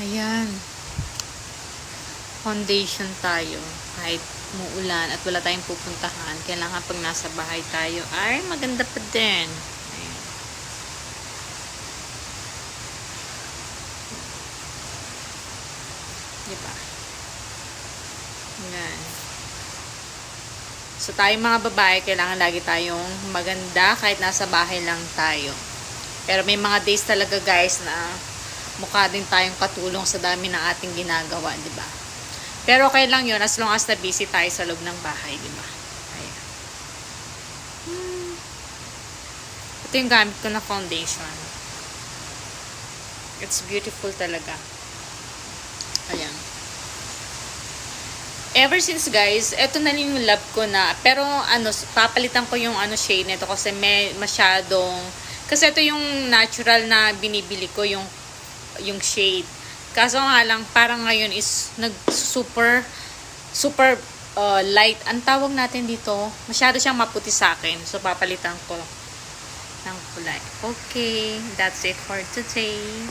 Ayan. Foundation tayo. Kahit muulan at wala tayong pupuntahan, kailangan pag nasa bahay tayo ay maganda pa din. Ayan. Diba? Ayan. So, tayo mga babae, kailangan lagi tayong maganda kahit nasa bahay lang tayo. Pero may mga days talaga guys na mukha din tayong katulong sa dami ng ating ginagawa, di ba? Pero okay lang yun as long as na busy tayo sa loob ng bahay, di ba? Ayan. Hmm. Ito yung gamit ko na foundation. It's beautiful talaga. Ayan. Ever since guys, eto na rin yung love ko na. Pero ano, papalitan ko yung ano shade nito kasi may masyadong kasi ito yung natural na binibili ko yung yung shade. Kaso nga lang parang ngayon is nag super super uh, light. Ang tawag natin dito, masyado siyang maputi sa akin. So papalitan ko ng kulay. Okay, that's it for today.